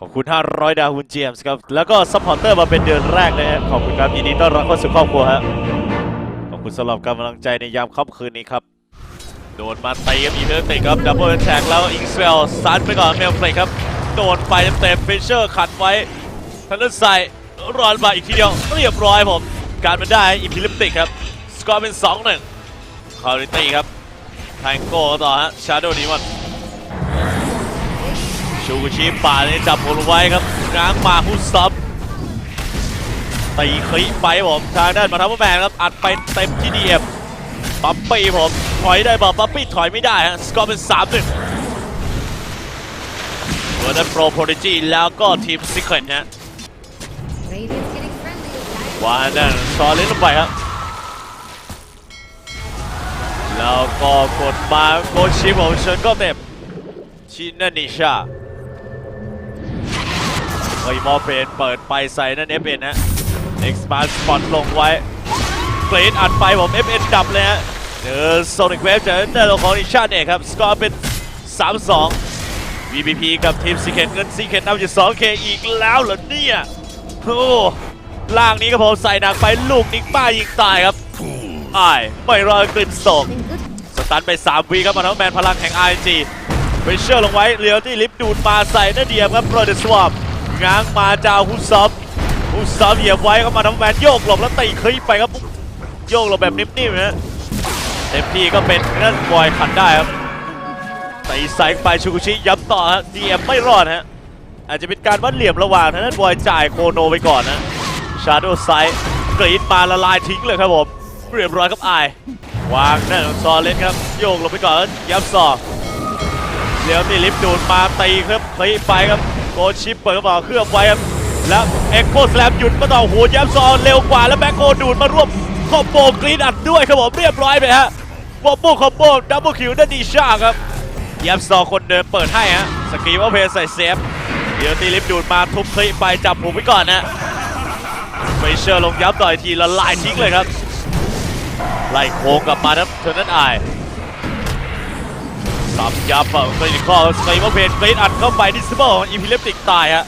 ขอบคุณ 500 ดาวคุณเจมส์ครับ แล้วก็ซัพพอร์เตอร์มาเป็นเดือนแรกเลยฮะขอบคุณครับยินดีต้อนรับเข้าสู่ครอบครัวฮะขอบคุณสำหรับกำลังใจในยามค่ำคืนนี้ครับ โดนมาตีครับอีเทอร์ติครับดับเบิลแท็กแล้วอิงสเวลซัดไปก่อนเมลเฟลครับ โดนไปเต็มๆฟิชเชอร์ขัดไว้ทันนั้นใส่รอนมาอีกทีเดียวเรียบร้อยผม การมันได้อิพิลิปติกครับ สกอร์เป็น2-1คาริตี้ครับแทงโก้ต่อฮะชาร์โดว์ดีมัน ชูกุชิป่าเนี่ยจับผมไว้ครับง้างมาฮุสซับตีคลิไปผมทางด้านมาทัพแมนครับอัดไปเต็มที่ดีเอ็มปั๊มปี้ผมถอยได้บอกปั๊มปี้ถอยไม่ได้ฮะสกอร์เป็น3-1ตัวนั้นโปรโพลิจีแล้วก็ทีมซิกเควนฮะวานนั่นซอเล่นลงไปครับแล้วก็กดมาโกชิของเชิญก็เต็มชินานิชา เฮ้ยมอเป็นเปิดไปใส่นั่นเอฟเอ็นฮะเอ็กซ์มาสปอตลงไว้เกรดอัดไปผมเอฟเอ็นดับเลยฮะเจอโซนิกเวฟจากด้าของนิชาเนี่ยครับ สกอร์เป็น 3-2 VPP กับทีมซีเคนเงินซีเคนนำอยู่ 2K อีกแล้วเหรอเนี่ยโอ้ล่างนี้ก็ผมใส่หนักไปลูกนิกป้ายิงตายครับอ้ายไม่รอกลิ่นศพ Been good. สตันไป 3 วีครับมาทั้งแมนพลังแห่ง RNG เวเชอร์ลงไว้เรียวที่ลิฟต์ดูดมาใส่หน้าเดียมครับโรเดสวอม ง้างมาจาวฮุซอฟฮุซอฟเหยียบไว้ครับมาทั้งแมนโยกหลบแล้วตีคลิปไปครับโยกหลบแบบนิ่มๆนะเต็มที่ก็เป็นนั่นบอยขันได้ครับตีใส่ไปชูกุชิย้ำต่อฮะดีเอ็มไม่รอดฮะอาจจะเป็นการวัดเหลี่ยมระหว่างทางนั้นบอยจ่ายโคโนไปก่อนนะชาร์โดไซกรีดมาละลายทิ้งเลยครับผมเรียบร้อยครับอายวางนั่นของซอเล่นครับโยกลงไปก่อนยับซอเลี้ยวที่ลิฟต์ดูดมาตีครับตีไปครับ โกชิปเปิดกระเป๋าเครื่องไว้ครับแล้วเอ็กโคสแลมหยุดมาต่อหัวยับซอเร็วกว่าแล้วแบ็คโกดูดมารวบคอมโบกรีดอัดด้วยครับผมเรียบร้อยไปฮะบอบบูคอมโบดับเบิลคิวได้ดีชาครับยับซอคนเดิมเปิดให้ฮะสกีว่าเพย์ใส่เซฟเดี๋ยวตีลิฟดูดมาทุบคลิไปจับผมไว้ก่อนนะเฟเชอร์ลงยับต่อยทีละลายทิ้งเลยครับไล่โค้งกลับมาครับเทอร์นันไอายสับยับฝั่งเฟรนิคอสไกมาเพนเฟรนอัดเข้าไปดิสเบิลอีพิเลปติกตายฮะ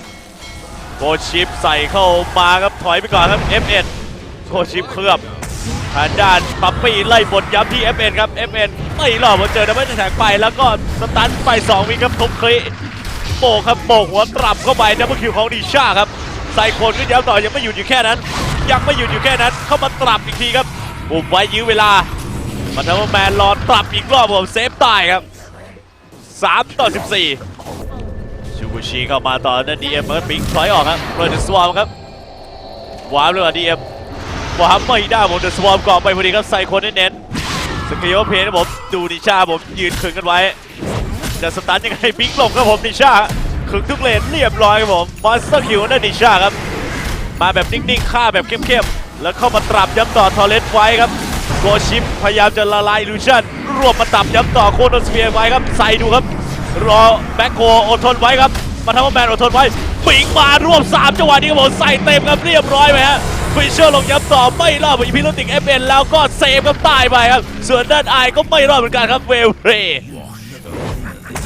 โกชิปใส่เข้ามาครับถอยไปก่อนครับ FN โกชิปเคลือบทางด้านปั๊ปปี้ไล่บทย้ำที่ FN ครับ FN ไม่รอดพอเจอดับเบิลแท็กไปแล้วก็สตันไป2วิครับทุบคลิโบกครับโบกหัวตรับเข้าไปดับเบิลคิวของดิชาครับใส่โคนขึ้นย้ำต่อยังไม่หยุดอยู่แค่นั้น ยังไม่หยุดอยู่แค่นั้น เข้ามาตรับอีกทีครับบุมไว้ยื้อเวลามาทำว่าแมนรอตรับอีกรอบผมเซฟตายครับ 3 ต่อ 14 ชูกุชิเข้ามาต่อนั่นดีเอ็มเมิร์ดปิงถอยออกครับโรเดสวอมครับวาร์ปเลยดีเอ็มวาร์ปไม่ได้ผมเดอะสวอมกาะไปพอดีครับใส่คนเน้นๆสกิลเพนผมดูนิชาผมยืนขึงกันไว้ จะสตาร์ทยังไงพิงลงครับผมนิชาขึงทุกเลนเรียบร้อยครับผมมอนสเตอร์คิวนั่นนิชาครับมาแบบนิ่งๆฆ่าแบบเข้มๆแล้วเข้ามาตรับย้ำต่อทอร์เรนต์ไว้ครับ กชิปพยายามจะละลายลูชั่นรวบมาตับย้ำต่อโคโนสเฟียร์ไว้ครับ ใส่ดูครับ รอแบ็คโคอดทนไว้ครับ มาทำว่าแมนอดทนไว้ปิงมารวบ3จังหวะนี้ครับผมใส่เต็มครับเรียบร้อยไปฮะฟิชเชอร์ลงย้ำต่อไม่รอดอีพิโลติกเอฟเอ็นแล้วก็เซฟครับตายไปครับ ส่วนด้านไอก็ไม่รอดเหมือนกันครับเวลเร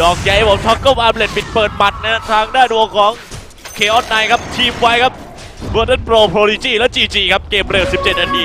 ดอกใหญ่ผมท็อกเกิลอาร์มเลตปิดเปิดบัตรนะทางด้านดวงของเคออสไนครับทีมไว้ครับเวอร์เดนโปรโปรดิจีและจีจีครับเกมเร็ว 17 นาที